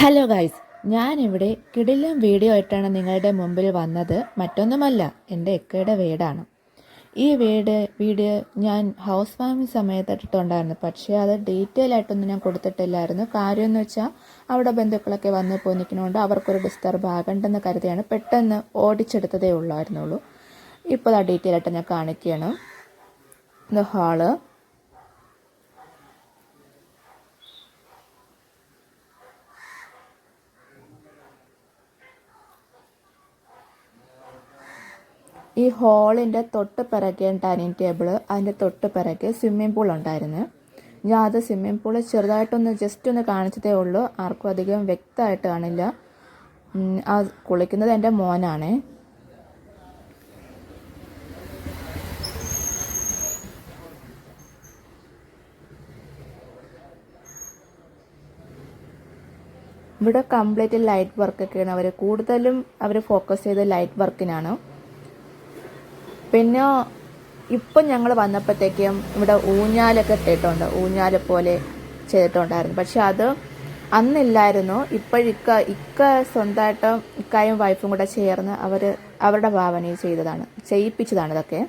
Hello guys ഞാനിവിടെ കിടിലം video ആയിട്ടാണ് നിങ്ങളുടെ മുമ്പിൽ വന്നത്. മറ്റൊന്നുമല്ല എന്റെ എക്കയുടെ വീടാണ്. ഈ വീട് വീഡിയോ ഞാൻ ഹൗസ് വാമിങ് സമയത്ത് ഇട്ടിട്ടുണ്ടായിരുന്നു. പക്ഷേ അത് ഡീറ്റെയിൽ ആയിട്ടൊന്നും ഞാൻ കൊടുത്തിട്ടില്ലായിരുന്നു. കാര്യം എന്ന് വെച്ചാൽ അവിടെ ബന്ധുക്കളൊക്കെ വന്ന് പോയി നിൽക്കുന്നതുകൊണ്ട് അവർക്കൊരു ഡിസ്റ്റർബ് ആകണ്ടെന്ന് കരുതിയാണ് പെട്ടെന്ന് ഓടിച്ചെടുത്തതേ ഉള്ളായിരുന്നുള്ളൂ. ഇപ്പോൾ ആ ഡീറ്റെയിൽ ആയിട്ട് ഞാൻ കാണിക്കുകയാണ്. ഹാൾ ഈ ഹോളിന്റെ തൊട്ട് പിറകെ ഡൈനിങ് ടേബിൾ അതിന്റെ തൊട്ട് പിറകെ സ്വിമ്മിംഗ് പൂൾ ഉണ്ടായിരുന്നു. ഞാൻ അത് സ്വിമ്മിംഗ് പൂൾ ചെറുതായിട്ടൊന്ന് ജസ്റ്റ് ഒന്ന് കാണിച്ചതേ ഉള്ളൂ. ആർക്കും അധികം വ്യക്തമായിട്ട് കാണില്ല. ആ കുളിക്കുന്നത് എന്റെ മോനാണ്. ഇവിടെ കംപ്ലീറ്റ് ലൈറ്റ് വർക്കൊക്കെയാണ്. അവർ കൂടുതലും അവർ ഫോക്കസ് ചെയ്ത് ലൈറ്റ് വർക്കിനാണ്. പിന്നെ ഇപ്പം ഞങ്ങൾ വന്നപ്പോഴത്തേക്കും ഇവിടെ ഊഞ്ഞാലൊക്കെ ഇട്ടിട്ടുണ്ട്. ഊഞ്ഞാൽ പോലെ ചെയ്തിട്ടുണ്ടായിരുന്നു. പക്ഷെ അത് അന്നില്ലായിരുന്നു. ഇപ്പോഴിക്ക ഇക്ക സ്വന്തമായിട്ട് ഇക്കായും വൈഫും കൂടെ ചേർന്ന് അവർ അവരുടെ ഭാവനയിൽ ചെയ്തതാണ്. ചെയ്യിപ്പിച്ചതാണ് ഇതൊക്കെ.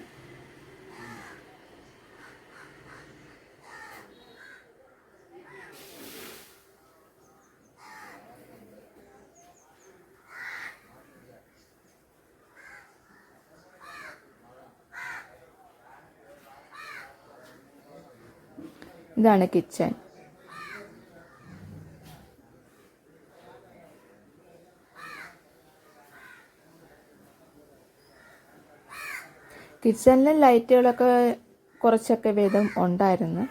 ഇതാണ് കിച്ചൺ. കിച്ചണിലെ ലൈറ്റുകളൊക്കെ കുറച്ചൊക്കെ വേദം ഉണ്ടായിരുന്നു.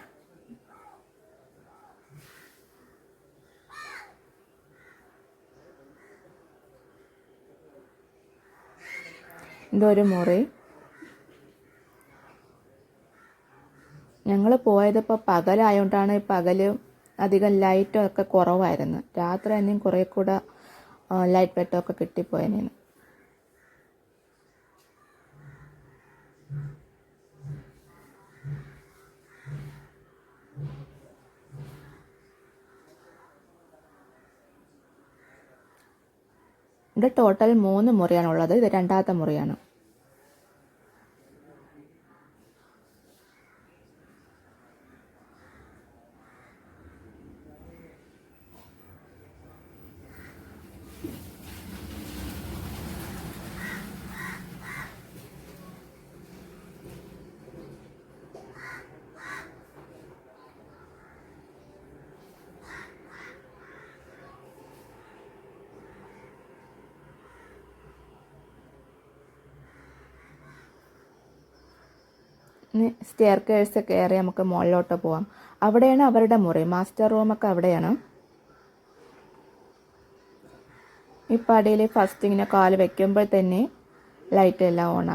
ഇതൊരു മുറി. ഞങ്ങൾ പോയതിപ്പോൾ പകലായതുകൊണ്ടാണ് പകൽ അധികം ലൈറ്റും ഒക്കെ കുറവായിരുന്നു. രാത്രി തന്നെയും കുറേ കൂടെ ലൈറ്റ് വെട്ടമൊക്കെ കിട്ടിപ്പോയതിന് ഇവിടെ ടോട്ടൽ മൂന്ന് മുറിയാണുള്ളത്. ഇത് രണ്ടാമത്തെ മുറിയാണ്. സ്റ്റെയർ കേഴ്സ് കയറി നമുക്ക് മുകളിലോട്ട് പോവാം. അവിടെയാണ് അവരുടെ മുറി. മാസ്റ്റർ റൂമൊക്കെ അവിടെയാണ്. ഈ പടിയിൽ ഫസ്റ്റ് ഇങ്ങനെ കാൽ വെക്കുമ്പോൾ തന്നെ ലൈറ്റ് എല്ലാം ഓൺ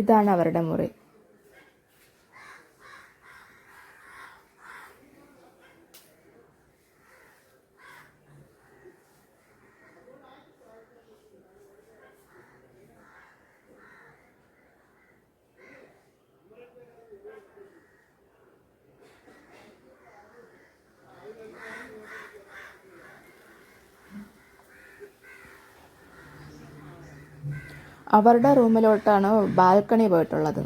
ഇതാണ് അവരുടെ മുറി. അവരുടെ റൂമിലോട്ടാണ് ബാൽക്കണി പോയിട്ടുള്ളത്.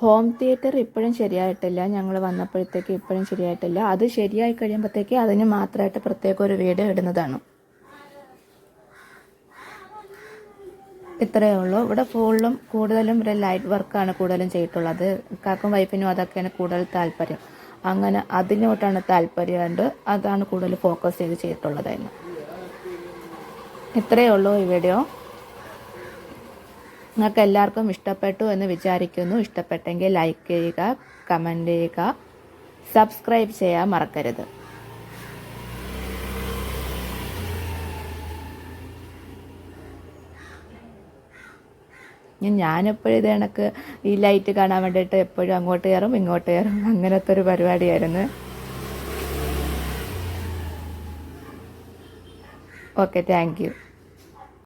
ഹോം തിയേറ്റർ ഇപ്പോഴും ശരിയായിട്ടില്ല. ഞങ്ങൾ വന്നപ്പോഴത്തേക്ക് ഇപ്പോഴും ശരിയായിട്ടില്ല. അത് ശരിയായി കഴിയുമ്പോഴത്തേക്ക് അതിന് മാത്രമായിട്ട് പ്രത്യേക ഒരു വീഡിയോ ഇടുന്നതാണ്. ഇത്രയേ ഉള്ളൂ. ഇവിടെ ഫുള്ളും കൂടുതലും ഇവിടെ ലൈറ്റ് വർക്കാണ് കൂടുതലും ചെയ്തിട്ടുള്ളത്. കാക്കും വൈഫിനും അതൊക്കെയാണ് കൂടുതൽ താല്പര്യം. അങ്ങനെ അതിനോട്ടാണ് താല്പര്യമുണ്ട് അതാണ് കൂടുതൽ ഫോക്കസ് ചെയ്ത് ചെയ്തിട്ടുള്ളതായിരുന്നു ഇത്രയേ ഉള്ളൂ ഈ വീഡിയോ നിങ്ങൾക്ക് എല്ലാവർക്കും ഇഷ്ടപ്പെട്ടു എന്ന് വിചാരിക്കുന്നു. ഇഷ്ടപ്പെട്ടെങ്കിൽ ലൈക്ക് ചെയ്യുക കമന്റ് ചെയ്യുക സബ്സ്ക്രൈബ് ചെയ്യാൻ മറക്കരുത്. ഞാനെപ്പോഴും ഇത് കണക്ക് ഈ ലൈറ്റ് കാണാൻ വേണ്ടിയിട്ട് എപ്പോഴും അങ്ങോട്ട് കയറും ഇങ്ങോട്ട് കയറും. അങ്ങനത്തെ ഒരു പരിപാടിയായിരുന്നു. Okay thank you